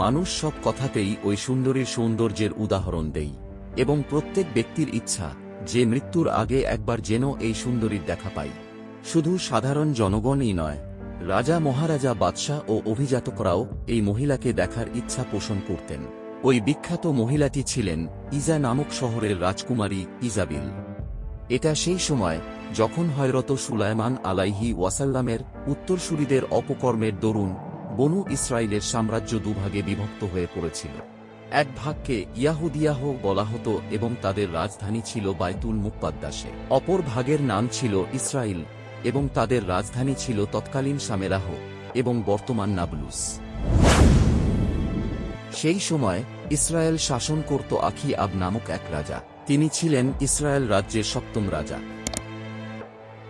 মানুষ সব কথাতেই ওই সুন্দরীর সৌন্দর্যের উদাহরণ দেই, এবং প্রত্যেক ব্যক্তির ইচ্ছা যে মৃত্যুর আগে একবার যেন এই সুন্দরীর দেখা পাই। শুধু সাধারণ জনগণই নয়, রাজা মহারাজা বাদশাহ ও অভিজাতকরাও এই মহিলাকে দেখার ইচ্ছা পোষণ করতেন। ওই বিখ্যাত মহিলাটি ছিলেন ইজা নামক শহরের রাজকুমারী ইজাবিল। এটা সেই সময় যখন হয়রত সুলাইমান আলাইহি ওয়াসাল্লামের উত্তরসূরিদের অপকর্মের দরুন বনু ইসরায়েলের সাম্রাজ্য দুভাগে বিভক্ত হয়ে পড়েছিল। এক ভাগকে ইয়াহুদিয়াহ বলা হতো এবং তাদের রাজধানী ছিল বাইতুল মুক্পাদ্দাসে অপর ভাগের নাম ছিল ইসরায়েল এবং তাদের রাজধানী ছিল তৎকালীন সামেরাহ এবং বর্তমান নাবলুস। সেই সময় ইসরায়েল শাসন করত আখি আব নামক এক রাজা। তিনি ছিলেন ইসরায়েল রাজ্যের সপ্তম রাজা।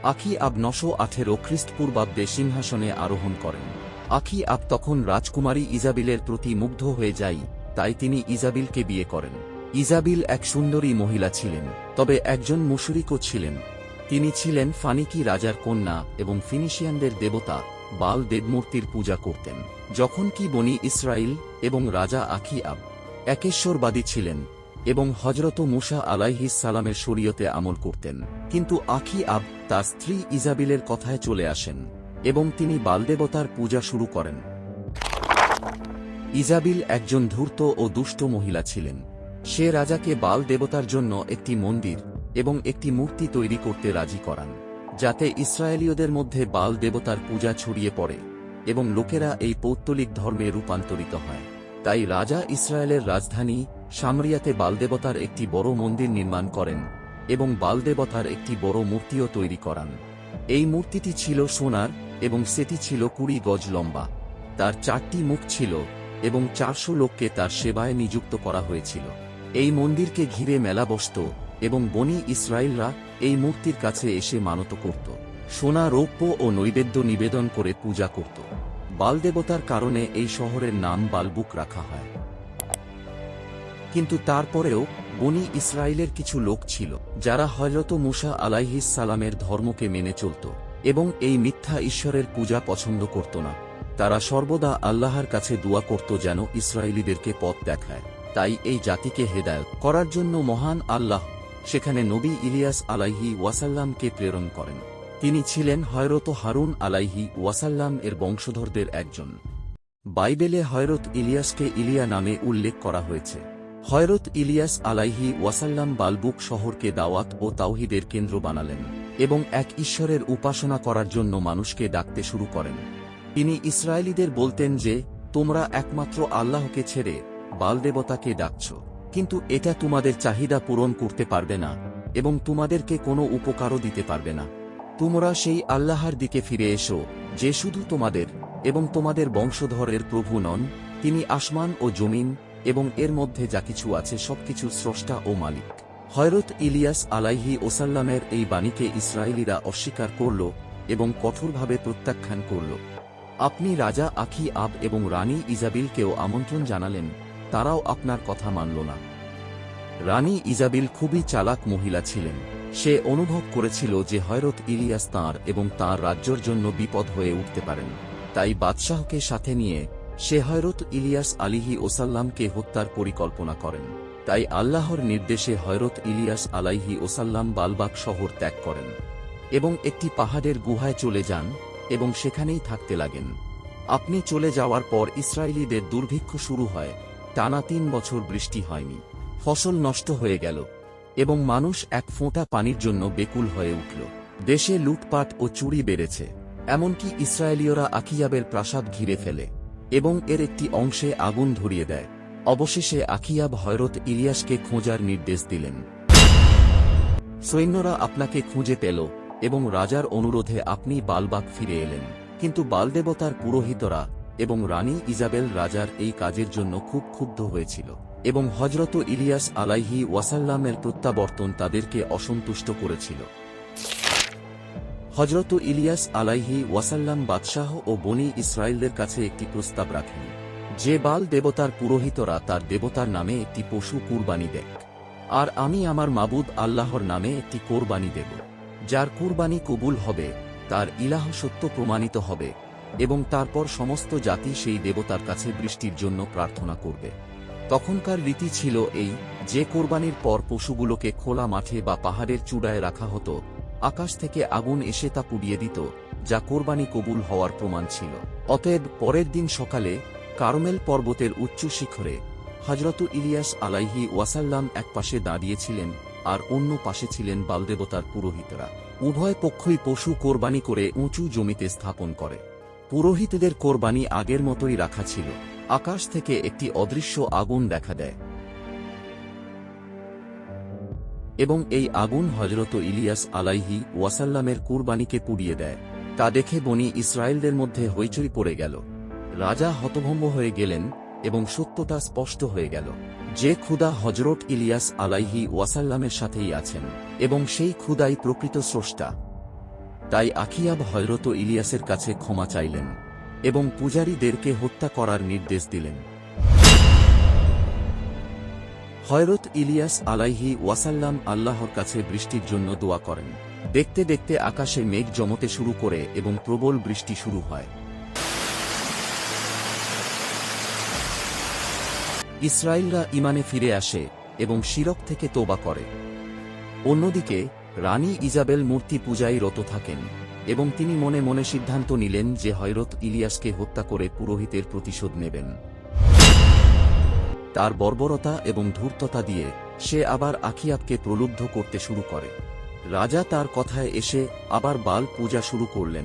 আখি আব নশো আঠেরো খ্রিস্টপূর্বাব্দে সিংহাসনে আরোহণ করেন। আখি আব তখন রাজকুমারী ইজাবিলের প্রতি মুগ্ধ হয়ে যাই তাই তিনি ইজাবিলকে বিয়ে করেন। ইজাবিল এক সুন্দরী মহিলা ছিলেন, তবে একজন মুশরিকও ছিলেন। তিনি ছিলেন ফানিকি রাজার কন্যা এবং ফিনিশিয়ানদের দেবতা, বাল দেবমূর্তির পূজা করতেন, যখন কি বনি ইসরায়েল এবং রাজা আখি আব একেশ্বরবাদী ছিলেন এবং হজরত মুসা আলাইহিস সালামের শরীয়তে আমল করতেন। কিন্তু আখি আব তার স্ত্রী ইজাবিলের কথায় চলে আসেন। এবং তিনি বালদেবতার পূজা শুরু করেন। ইজাবিল একজন ধূর্ত ও দুষ্ট মহিলা ছিলেন। সে রাজাকে বাল দেবতার জন্য একটি মন্দির এবং একটি মূর্তি তৈরি করতে রাজি করান, যাতে ইসরায়েলীয়দের মধ্যে বাল দেবতার পূজা ছড়িয়ে পড়ে এবং লোকেরা এই পৌত্তলিক ধর্মে রূপান্তরিত হয়। তাই রাজা ইসরায়েলের রাজধানী সামরিয়াতে বালদেবতার একটি বড় মন্দির নির্মাণ করেন এবং বালদেবতার একটি বড় মূর্তিও তৈরি করান। এই মূর্তিটি ছিল সোনার এবং সেটি ছিল কুড়ি গজ লম্বা। তার চারটি মুখ ছিল এবং চারশো লোককে তার সেবায় নিযুক্ত করা হয়েছিল। এই মন্দিরকে ঘিরে মেলা বসত এবং বনি ইসরায়েলরা এই মূর্তির কাছে এসে মানত করত। সোনা, রৌপ্য ও নৈবেদ্য নিবেদন করে পূজা করত। বালদেবতার কারণে এই শহরের নাম বালবুক রাখা হয়। কিন্তু তারপরেও বনি ইসরায়েলের কিছু লোক ছিল, যারা হয়রত মুসা আলাইহিস সালামের ধর্মকে মেনে চলত। এবং এই মিথ্যা ঈশ্বরের পূজা পছন্দ করত না। তারা সর্বদা আল্লাহর কাছে দোয়া করত যেন ইসরায়েলিদেরকে পথ দেখায়। তাই এই জাতিকে হেদায়ত করার জন্য মহান আল্লাহ সেখানে নবী ইলিয়াস আলাইহি ওয়াসাল্লামকে প্রেরণ করেন। তিনি ছিলেন হয়রত হারুন আলাইহি ওয়াসাল্লাম এর বংশধরদের একজন। বাইবেলে হয়রত ইলিয়াসকে ইলিয়া নামে উল্লেখ করা হয়েছে। হয়রত ইলিয়াস আলাইহি ওয়াসাল্লাম বালবুক শহরকে দাওয়াত ও তাওহিদের কেন্দ্র বানালেন। এবং এক ঈশ্বরের উপাসনা করার জন্য মানুষকে ডাকতে শুরু করেন। তিনি ইসরায়েলীদের বলতেন যে, তোমরা একমাত্র আল্লাহকে ছেড়ে বালদেবতাকে ডাকছ। কিন্তু এটা তোমাদের চাহিদা পূরণ করতে পারবে না এবং তোমাদেরকে কোনো উপকারও দিতে পারবে না। তোমরা সেই আল্লাহর দিকে ফিরে এসো, যে শুধু তোমাদের এবং তোমাদের বংশধরের প্রভু নন, তিনি আসমান ও জমিন এবং এর মধ্যে যা কিছু আছে সবকিছু স্রষ্টা ও মালিক। হয়রত ইলিয়াস আলাইহি ওসাল্লামের এই বাণীকে ইসরায়েলিরা অস্বীকার করল এবং কঠোরভাবে প্রত্যাখ্যান করল। আপনি রাজা আখি আব এবং রানী ইজাবিলকেও আমন্ত্রণ জানালেন, তারাও আপনার কথা মানল না। রানী ইজাবিল খুবই চালাক মহিলা ছিলেন। সে অনুভব করেছিল যে হয়রত ইলিয়াস তাঁর এবং তাঁর রাজ্যর জন্য বিপদ হয়ে উঠতে পারেন। তাই বাদশাহকে সাথে নিয়ে সে হয়রত ইলিয়াস আলিহি ওসাল্লামকে হত্যার পরিকল্পনা করেন। তাই আল্লাহর নির্দেশে হয়রত ইলিয়াস আলাইহি ওসাল্লাম বালবাগ শহর ত্যাগ করেন এবং একটি পাহাড়ের গুহায় চলে যান এবং সেখানেই থাকতে লাগেন। আপনি চলে যাওয়ার পর ইসরায়েলিদের দুর্ভিক্ষ শুরু হয়, টানা তিন বছর বৃষ্টি হয়নি, ফসল নষ্ট হয়ে গেল এবং মানুষ এক ফোঁটা পানির জন্য বেকুল হয়ে উঠল। দেশে লুটপাট ও চুরি বেড়েছে, এমনকি ইসরায়েলীয়রা আকিয়াবের প্রাসাদ ঘিরে ফেলে এবং এর একটি অংশে আগুন ধরিয়ে দেয়। অবশেষে আখিয়াব হয়রত ইলিয়াসকে খোঁজার নির্দেশ দিলেন। সৈন্যরা আপনাকে খুঁজে পেল এবং রাজার অনুরোধে আপনি বালবাগ ফিরে এলেন। কিন্তু বালদেবতার পুরোহিতরা এবং রানী ইজাবেল রাজার এই কাজের জন্য খুব ক্ষুব্ধ হয়েছিল এবং হজরত ইলিয়াস আলাইহি ওয়াসাল্লামের প্রত্যাবর্তন তাদেরকে অসন্তুষ্ট করেছিল। হজরত ইলিয়াস আলাইহি ওয়াসাল্লাম বাদশাহ ও বনি ইসরায়েলদের কাছে একটি প্রস্তাব রাখেন। যে বাল দেবতার পুরোহিতরা তার দেবতার নামে একটি পশু কুরবানি দেখ আর আমি আমার মাবুদ আল্লাহর নামে একটি কোরবানি দেব। যার কুরবানি কবুল হবে, তার ইলাহ সত্য প্রমাণিত হবে এবং তারপর সমস্ত জাতি সেই দেবতার কাছে বৃষ্টির জন্য প্রার্থনা করবে। তখনকার রীতি ছিল এই, যে কোরবানির পর পশুগুলোকে খোলা মাঠে বা পাহাড়ের চূড়ায় রাখা হতো, আকাশ থেকে আগুন এসে তা পুড়িয়ে দিত, যা কোরবানি কবুল হওয়ার প্রমাণ ছিল। অতএব পরের দিন সকালে কারমেল পর্বতের উচ্চ শিখরে হজরত ইলিয়াস আলাইহি ওয়াসাল্লাম এক পাশে দাঁড়িয়েছিলেন আর অন্য পাশে ছিলেন বালদেবতার পুরোহিতরা। উভয় পক্ষই পশু কোরবানি করে উঁচু জমিতে স্থাপন করে। পুরোহিতদের কোরবানি আগের মতোই রাখা ছিল। আকাশ থেকে একটি অদৃশ্য আগুন দেখা দেয়। এবং এই আগুন হজরত ইলিয়াস আলাইহি ওয়াসাল্লামের কুরবানিকে পুড়িয়ে দেয়। তা দেখে বনি ইসরায়েলদের মধ্যে হইচই পড়ে গেল। রাজা হতভম্ব হয়ে গেলেন এবং সত্যতা স্পষ্ট হয়ে গেল। যে ক্ষুদা হজরত ইলিয়াস আলাইহি ওয়াসাল্লামের সাথেই আছেন এবং সেই ক্ষুদাই প্রকৃত স্রষ্টা। তাই আখিয়াব হজরত ইলিয়াসের কাছে ক্ষমা চাইলেন এবং পূজারীদেরকে হত্যা করার নির্দেশ দিলেন। হয়রত ইলিয়াস আলাইহি ওয়াসাল্লাম আল্লাহর কাছে বৃষ্টির জন্য দোয়া করেন। দেখতে দেখতে আকাশে মেঘ জমতে শুরু করে এবং প্রবল বৃষ্টি শুরু হয়। ইসরায়েলরা ইমানে ফিরে আসে এবং শিরক থেকে তোবা করে। অন্যদিকে, রানী ইজাবেল মূর্তি পূজায় রত থাকেন এবং তিনি মনে মনে সিদ্ধান্ত নিলেন যে হয়রত ইলিয়াসকে হত্যা করে পুরোহিতের প্রতিশোধ নেবেন। তার বর্বরতা এবং ধূর্ততা দিয়ে সে আবার আখিয়াবকে প্রলুব্ধ করতে শুরু করে। রাজা তার কথায় এসে আবার বাল পূজা শুরু করলেন।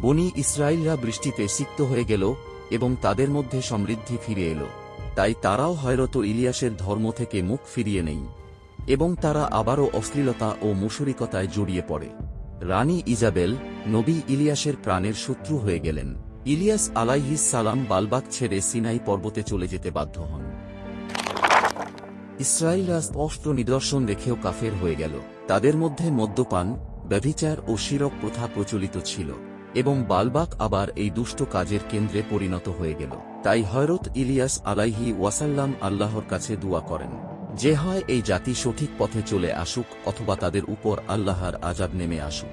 বনি ইসরায়েলরা বৃষ্টিতে সিক্ত হয়ে গেল এবং তাদের মধ্যে সমৃদ্ধি ফিরে এলো। তাই তারাও হয়রত ইলিয়াসের ধর্ম থেকে মুখ ফিরিয়ে নেই এবং তারা আবারও অশ্লীলতা ও মুশরিকতায় জড়িয়ে পড়ে। রানী ইজাবেল, নবী ইলিয়াসের প্রাণের শত্রু হয়ে গেলেন। ইলিয়াস আলাইহিস সালাম বালবাগ ছেড়ে সিনাই পর্বতে চলে যেতে বাধ্য হন। ইসরায়েলরা স্পষ্ট নিদর্শন দেখেও কাফের হয়ে গেল। তাদের মধ্যে মদ্যপান, ব্যভিচার ও শিরক প্রথা প্রচলিত ছিল। এবং বালবাক আবার এই দুষ্ট কাজের কেন্দ্রে পরিণত হয়ে গেল। তাই হয়রত ইলিয়াস আলাইহি ওয়াসাল্লাম আল্লাহর কাছে দোয়া করেন, যে হয় এই জাতি সঠিক পথে চলে আসুক অথবা তাদের উপর আল্লাহর আজাব নেমে আসুক।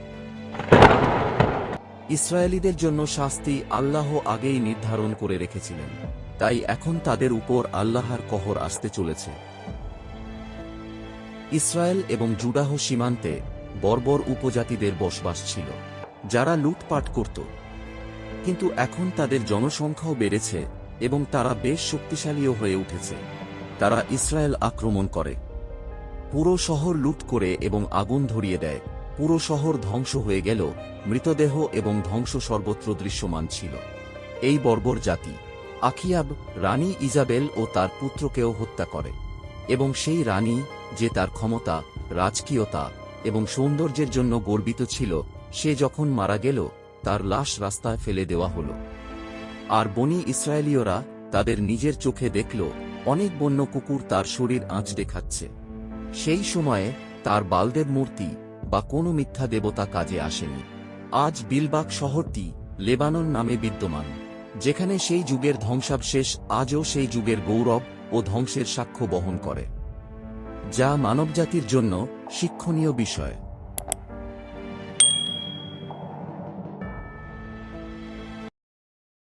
ইসরায়েলিদের জন্য শাস্তি আল্লাহ আগেই নির্ধারণ করে রেখেছিলেন, তাই এখন তাদের উপর আল্লাহর কহর আসতে চলেছে। ইসরায়েল এবং জুডাহ সীমান্তে বর্বর উপজাতিদের বসবাস ছিল। যারা লুটপাট করত। কিন্তু এখন তাদের জনসংখ্যাও বেড়েছে এবং তারা বেশ শক্তিশালীও হয়ে উঠেছে। তারা ইসরায়েল আক্রমণ করে। পুরো শহর লুট করে এবং আগুন ধরিয়ে দেয়। পুরো শহর ধ্বংস হয়ে গেল, মৃতদেহ এবং ধ্বংস সর্বত্র দৃশ্যমান ছিল। এই বর্বর জাতি, আখিয়াব, রানী ইজাবেল ও তার পুত্রকেও হত্যা করে। এবং সেই রানী, যে তার ক্ষমতা, রাজকীয়তা এবং সৌন্দর্যের জন্য গর্বিত ছিল সে যখন মারা গেল, তার লাশ রাস্তায় ফেলে দেওয়া হল। আর বনি ইসরায়েলীয়রা তাদের নিজের চোখে দেখল, অনেক বন্য কুকুর তার শরীর আঁচ দেখাচ্ছে। সেই সময়ে তার বালদেব মূর্তি বা কোনো মিথ্যা দেবতা কাজে আসেনি। আজ বিলবাক শহরটি লেবানন নামে বিদ্যমান, যেখানে সেই যুগের ধ্বংসাবশেষ আজও সেই যুগের গৌরব ও ধ্বংসের সাক্ষ্য বহন করে। যা মানবজাতির জন্য শিক্ষণীয় বিষয়।